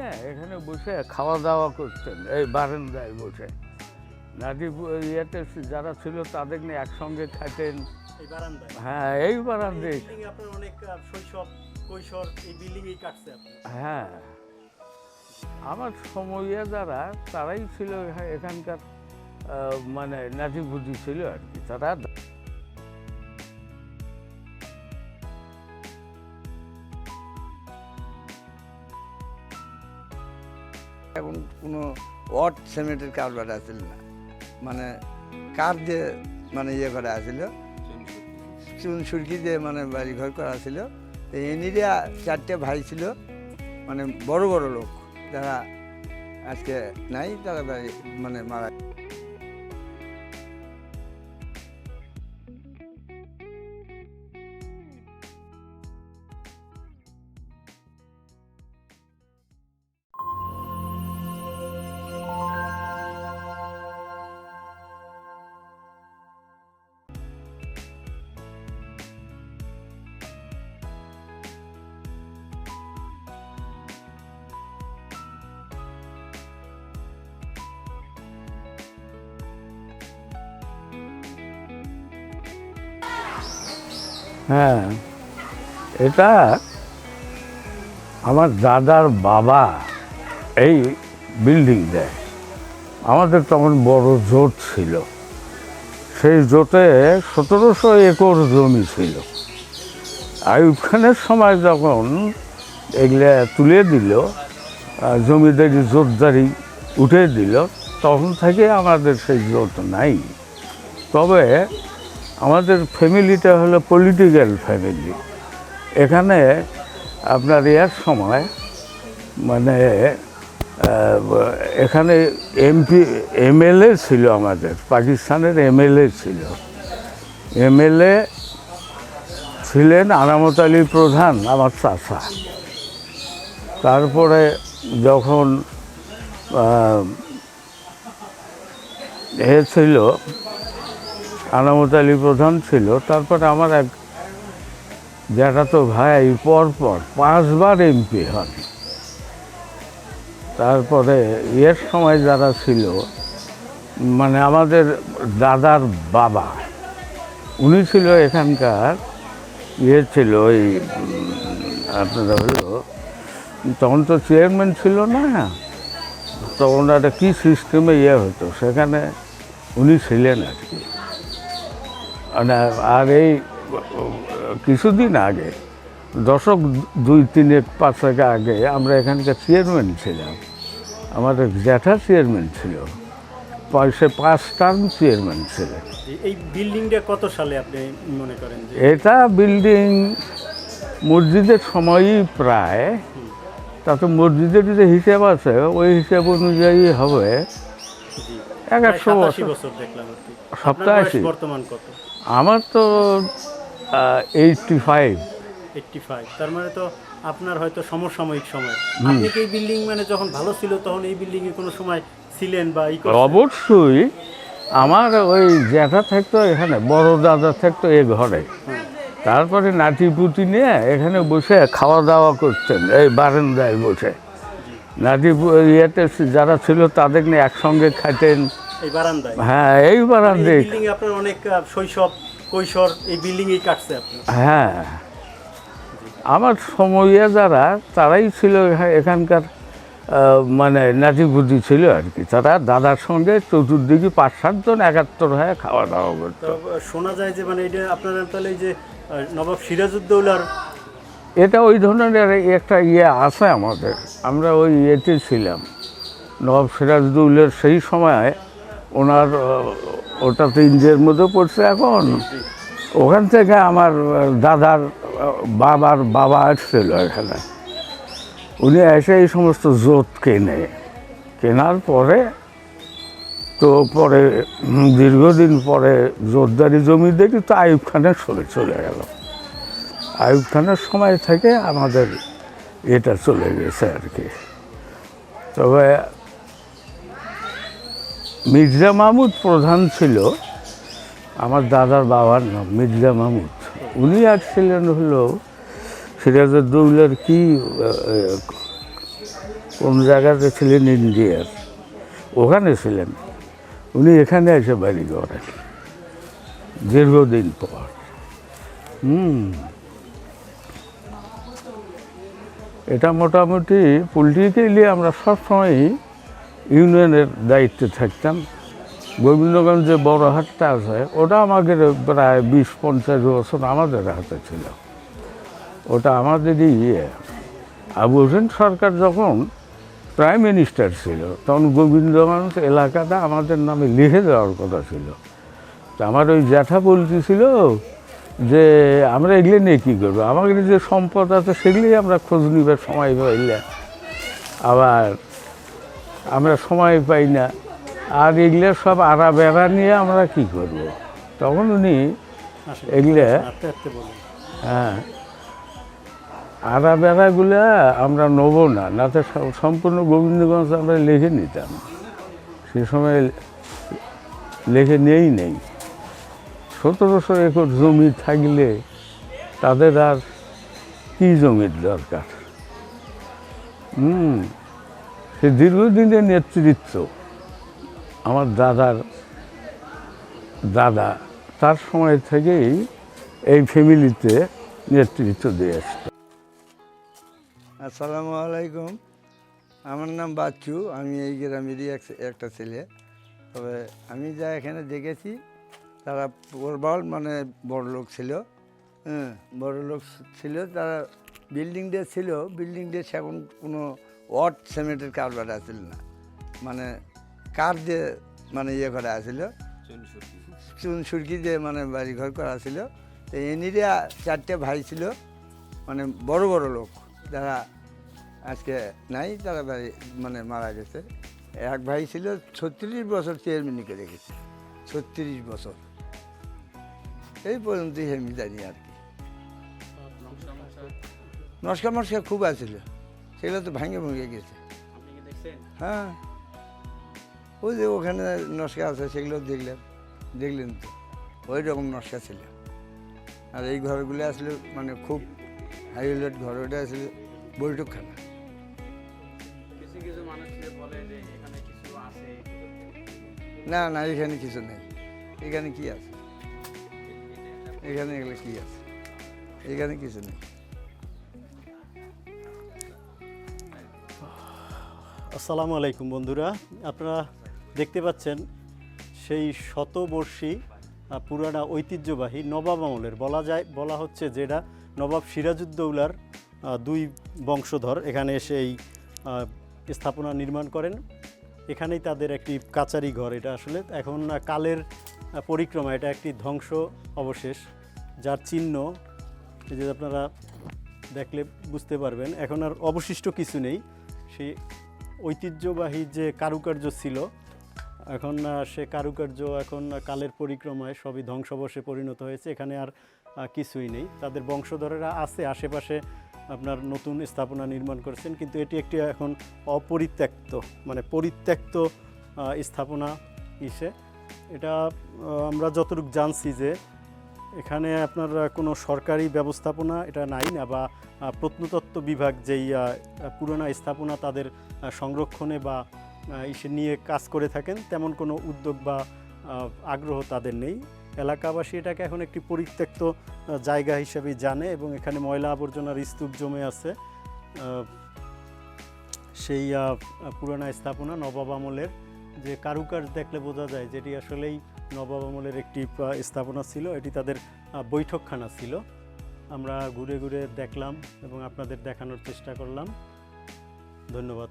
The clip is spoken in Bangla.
হ্যাঁ এখানে বসে খাওয়া দাওয়া করতেন এই বারান্দায় বসে। নাটি ইয়েতে যারা ছিল তাদের নিয়ে একসঙ্গে খাইতেন হ্যাঁ এই বারান্দায়। অনেক শৈশব কৈশোর এই বিল্ডিং কাটছে হ্যাঁ। আমার সময়ে যারা তারাই ছিল এখা- এখানকার মানে নাতিভুতি ছিল আর কি। তারা ওয়াট সিমেন্টের কারবার আছিল না। মানে কার দিয়ে মানে ইয়ে করা আসিল চুন সুরকি দিয়ে মানে বাড়ি ঘর করা ছিল এনিরা চারটে ভাই ছিল মানে বড় বড় লোক, যারা আজকে নাই, তারা মানে মারা হ্যাঁ এটা আমার দাদার বাবা এই বিল্ডিং দেয়। আমাদের তখন বড় জোট ছিল। সেই জোটে সতেরোশো একর জমি ছিল। আইব খানের সময় যখন এগুলা তুলে দিল জমিদারি জোটদারি উঠে দিল, তখন থেকে আমাদের সেই জোট নাই। তবে আমাদের ফ্যামিলিটা হলো পলিটিক্যাল ফ্যামিলি। এখানে আপনার ইয়ার সময় মানে এখানে এমপি, এমএলএ ছিল আমাদের, পাকিস্তানের এমএলএ ছিল। এমএলএ ছিলেন আনামত আলী প্রধান, আমার চাষা তারপরে যখন এ ছিল আনামত আলী প্রধান ছিল। তারপরে আমার এক জ্যাঠাতো ভাই পর পর পাঁচবার এমপি হন। তারপরে এর সময় যারা ছিল মানে আমাদের দাদার বাবা, উনি ছিল এখানকার ইয়ে ছিল ওই আপনারা হলো? তখন তো চেয়ারম্যান ছিল না। তখন একটা কী সিস্টেমে ইয়ে হতো, সেখানে উনি ছিলেন আর কি। আর এই কিছুদিন আগে দশক দুই তিনেক পাঁচ থেকে আগে আমরা এখানকার চেয়ারম্যান ছিলাম। আমাদের জ্যাঠা চেয়ারম্যান ছিল। সে পাঁচ টার্ম চেয়ারম্যান ছিলেন। এই- বিল্ডিংটা কত সালে আপনি মনে করেন এটা বিল্ডিং মসজিদের সময়ই প্রায়। তাতে মসজিদের যে হিসাব আছে ওই হিসাব অনুযায়ী হবে। একশো বছর? বয়স বর্তমান কত? আমার তো এইটটি ফাইভ এইটটি ফাইভ তার মানে তো আপনার হয়তো সমসাময়িক সময়। আপনি এই বিল্ডিং মানে যখন ভালো ছিল তখন এই বিল্ডিং এ কোনো সময় ছিলেন বা? অবশ্যই আমার ওই জ্যাঠা থাকতো এখানে বড় দাদা থাকতো এ ঘরে। তারপরে নাতি পুতি নিয়ে এখানে বসে খাওয়া দাওয়া করতেন এই বারান্দায় বসে। নাতি ইয়েতে যারা ছিল তাদের নিয়ে একসঙ্গে খাইতেন এই বারান্দায়। হ্যাঁ এই এই বারান্দায়। বিল্ডিং আপনার অনেক শৈশব কৈশোর এই বিল্ডিং এই কাটছে আপনি। হ্যাঁ। আমার সময়ে যারা তারাই ছিল এখা- এখানকার মানে নাতিপুতি ছিল আর কি। তারা দাদার সঙ্গে চতুর্দিকে পাঁচ সাতজন একাত্তর হয়ে খাওয়া দাওয়া করতো। শোনা যায় যে মানে এটা আপনারা তাহলে এই যে নবাব সিরাজউদ্দৌলার এটা ওই ধরনের একটা ইয়ে আছে আমাদের। আমরা ওই ইয়েতে ছিলাম। নবাব সিরাজদৌলের সেই সময় ওনার ওটা তো ইন্ডিয়ার মধ্যে পড়ছে এখন। ওখান থেকে আমার দাদার বাবার বাবা আসছিল এখানে। উনি এসে এই সমস্ত জোট কেনে। কেনার পরে তো পরে দীর্ঘদিন পরে জোরদারি জমি দেখি তো আয়ুব খানের চলে চলে গেল। আয়ুব খানের সময় থেকে আমাদের এটা চলে গেছে আর কি। তবে মির্জা মাহমুদ প্রধান ছিল, আমার দাদার বাবার নাম মির্জা মাহমুদ। উনি আসছিলেন হলো সিরাজউদ্দৌলার কি কোন জায়গাতে ছিলেন ইন্ডিয়ার, ওখানে ছিলেন। উনি এখানে এসে বাড়ি করেন দীর্ঘদিন পর। হুম। এটা মোটামুটি পলিটিক্যালি আমরা সবসময়ই ইউনিয়নের দায়িত্বে থাকতাম। গোবিন্দগঞ্জ যে বড় হাটটা আছে, ওটা আমাদের প্রায় বিশ পঞ্চাশ বছর আমাদের হাতে ছিল। ওটা আমাদেরই ইয়ে। আবু হোসেন সরকার যখন প্রাইম মিনিস্টার ছিল, তখন গোবিন্দগঞ্জ এলাকাটা আমাদের নামে লিখে দেওয়ার কথা ছিল। তা আমার ওই জ্যাঠা বলতেছিল যে, আমরা এগুলো নিয়ে কী করব? আমাদের যে সম্পদ আছে সেগুলোই আমরা খোঁজ নিবার সময় পাইলে। আবার আমরা সময় পাই না। আর এগুলো সব আড়া বেড়া নিয়ে আমরা কি করব। তখন উনি এগুলো হ্যাঁ। আড়া বেড়াগুলো আমরা নেব না না তো সম্পূর্ণ গোবিন্দগঞ্জ আমরা লিখে নিতাম। সে সময় লিখে নেই নেই। সতেরোশো একর জমি থাকলে তাদের আর কী জমির দরকার? হুম। সে দীর্ঘদিনের নেতৃত্ব আমার দাদার দাদা তার সময় থেকেই এই ফ্যামিলিতে নেতৃত্ব দিয়ে আসতো। আসসালামু আলাইকুম। আমার নাম বাচ্চু, আমি এই গ্রামেরই এক- একটা ছেলে। তবে আমি যা এখানে দেখেছি, তারা প্রবল মানে বড় লোক ছিল। হ্যাঁ বড় লোক ছিল, তারা বিল্ডিং ডে ছিল। বিল্ডিং ডে সেখন কোনো ওয়াট সিমেন্টের কারবার আছিল না? মানে কার দিয়ে মানে ইয়ে করা আছিল? চুন সুরকি। দিয়ে মানে বাড়ি ঘর করা ছিল তো এনিরে চারটে ভাই ছিল মানে বড় বড় লোক যারা আজকে নাই তারা বাড়ি মানে মারা গেছে। এক ভাই ছিল ছত্রিশ বছর চেয়ারম্যানই করে গেছে ছত্রিশ বছর। এই পর্যন্তই আমি জানি আর কি। নস্কা মস্কা খুব আছিল। সেগুলো তো ভাঙে ভেঙে গেছে। হ্যাঁ। ওই যে ওখানে নস্কা আছে সেগুলো দেখলেন দেখলেন তো। ওই রকম নস্কা ছিল। আর এই ঘরগুলো আসলে মানে খুব হাইলাইট ঘর ওটা আসলে বৈঠকখানা। না না এখানে কিছু নেই। এখানে কি আছে? এখানে এগুলো কি আছে? এখানে কিছু নেই। আসসালামু আলাইকুম বন্ধুরা। আপনারা দেখতে পাচ্ছেন সেই শতবর্ষী পুরানা ঐতিহ্যবাহী নবাব আমলের বলা যায়, বলা হচ্ছে যেটা নবাব সিরাজউদ্দৌলার দুই বংশধর এখানে এসে এই স্থাপনা নির্মাণ করেন। এখানেই তাদের একটি কাচারি ঘর। এটা আসলে এখন কালের পরিক্রমা, এটা একটি ধ্বংস অবশেষ। যার চিহ্ন যে আপনারা দেখলে বুঝতে পারবেন, এখন আর অবশিষ্ট কিছু নেই। সেই ঐতিহ্যবাহী যে কারুকার্য ছিল, এখন সে কারুকার্য এখন কালের পরিক্রমায় সবই ধ্বংসবশে পরিণত হয়েছে। এখানে আর কিছুই নেই। তাদের বংশধরেরা আছে, আশেপাশে আপনার নতুন স্থাপনা নির্মাণ করেছেন, কিন্তু এটি একটি এখন অপরিত্যক্ত মানে পরিত্যক্ত স্থাপনা ইসে। এটা আমরা যতটুকু জানছি যে এখানে আপনার কোনো সরকারি ব্যবস্থাপনা এটা নাই না, বা প্রত্নতত্ত্ব বিভাগ যেই পুরোনো স্থাপনা তাদের সংরক্ষণে বা ইসে নিয়ে কাজ করে থাকেন, তেমন কোনো উদ্যোগ বা আগ্রহ তাদের নেই। এলাকাবাসী এটাকে এখন একটি পরিত্যক্ত জায়গা হিসেবে জানে এবং এখানে ময়লা আবর্জনার স্তূপ জমে আছে। সেই পুরানা স্থাপনা নবাব আমলের যে কারুকাজ দেখলে বোঝা যায় যেটি আসলেই নবাব আমলের একটি স্থাপনা ছিল। এটি তাদের বৈঠকখানা ছিল। আমরা ঘুরে ঘুরে দেখলাম এবং আপনাদের দেখানোর চেষ্টা করলাম। ধন্যবাদ।